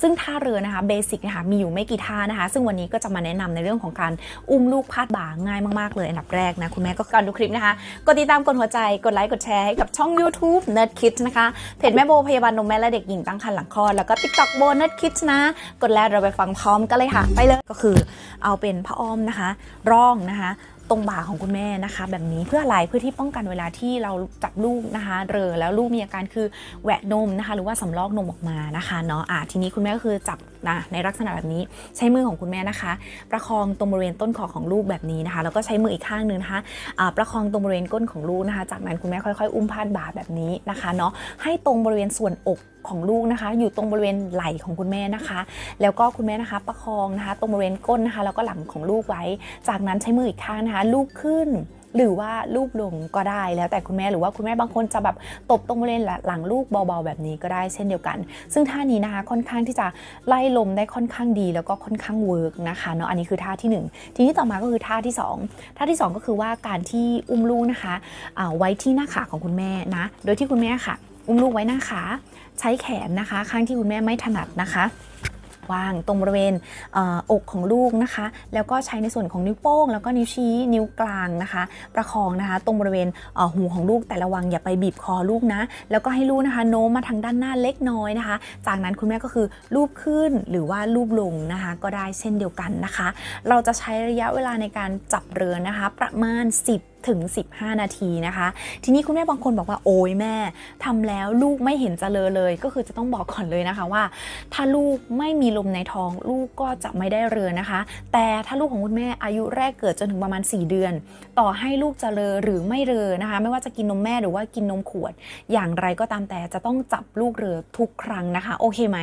ซึ่งท่าเรือนะคะเบสิกนะคะมีอยู่ไม่กี่ท่านะคะ ซึ่งวันนี้ก็จะมาแนะนำในเรื่องของการอุ้มลูกพาดบ่าง่ายมากๆเลยอันดับแรกนะคุณแม่ก็ก่อนดูคลิปนะคะกดติดตามกดหัวใจกดไลค์กดแชร์ให้กับช่อง YouTube Nerd Kids นะคะเพจแม่โบพยาบาลนมแม่และเด็กหญิงตั้งครรภ์หลังคลอดแล้วก็ TikTok โบ Nerd Kids นะ กดแล้วเราไปฟังพร้อมกันเลยค่ะ ไปเลยก็คือเอาเป็นผ้าอ้อมนะคะ ร่องนะคะ ตรงบ่าของคุณแม่นะคะ แบบนี้เพื่ออะไรเพื่อที่ป้องกันเวลาที่เราจับลูกนะคะเรอแล้วลูกมีอาการคือแหวะนมนะคะ หรือว่าสำลอกนมออกมานะคะเนาะอะทีนี้คุณแม่ก็คือจับนะในลักษณะแบบนี้ใช้มือของคุณแม่นะคะ ประคองตรงบริเวณต้นคอของลูกแบบนี้นะคะ แล้วก็ใช้มืออีกข้างหนึงนะคะอ่าประคองตรงบริเวณก้นของลูกนะคะ จากนั้นคุณแม่ค่อยๆ อุ้มพาดบ่าแบบนี้นะคะเนาะให้ตรงบริเวณส่วนอก ของลูกนะคะ อยู่ตรงบริเวณไหล่ของคุณแม่นะคะ แล้วก็คุณแม่นะคะประคองนะคะ ตรงบริเวณก้นนะคะ แล้วก็หลังของลูกไว้ จากนั้นใช้มืออีกข้างนะคะ ลูกขึ้นหรือว่าลูกลงก็ได้แล้วแต่คุณแม่หรือว่าคุณแม่บางคนจะแบบตบตรงบริเวณหลังลูกเบาๆแบบนี้ก็ได้เช่นเดียวกัน ซึ่งท่านี้นะคะค่อนข้างที่จะไล่ลมได้ค่อนข้างดี แล้วก็ค่อนข้างเวิร์กนะคะเนาะอันนี้คือท่าที่หนึ่งทีนี้ต่อมาก็คือท่าที่สองท่าที่สองก็คือว่าการที่อุ้มลูกนะคะอ่าไว้ที่หน้าขาของคุณแม่นะโดยที่คุณแม่ค่ะ อุ้มลูกไว้หน้าขาใช้แขนนะคะ ข้างที่คุณแม่ไม่ถนัดนะคะวางตรงบริเวณเออกของลูกนะคะ แล้วก็ใช้ในส่วนของนิ้วโป้ง แล้วก็นิ้วชี้นิ้วกลางนะคะ ประคองนะคะ ตรงบริเวณเหูของลูกแต่ระวังอย่าไปบีบคอลูกนะ แล้วก็ให้ลูกนะคะ โน้มมาทางด้านหน้าเล็กน้อยนะคะ จากนั้นคุณแม่ก็คือลูบขึ้นหรือว่าลูบลงนะคะ ก็ได้เช่นเดียวกันนะคะ เราจะใช้ระยะเวลาในการจับเรือนะคะ ประมาณ 10 ถึง 15 นาทีนะคะ ทีนี้คุณแม่บางคนบอกว่าโอ้ยแม่ทำแล้วลูกไม่เห็นเจริญเลย ก็คือจะต้องบอกก่อนเลยนะคะว่า ถ้าลูกไม่มีลมในท้อง ลูกก็จะไม่ได้เรือนะคะ แต่ถ้าลูกของคุณแม่อายุแรกเกิดจนถึงประมาณ 4 เดือน ต่อให้ลูกจะเรอหรือไม่เรอนะคะ ไม่ว่าจะกินนมแม่หรือว่ากินนมขวด อย่างไรก็ตามแต่จะต้องจับลูกเรือทุกครั้งนะคะ โอเคไหม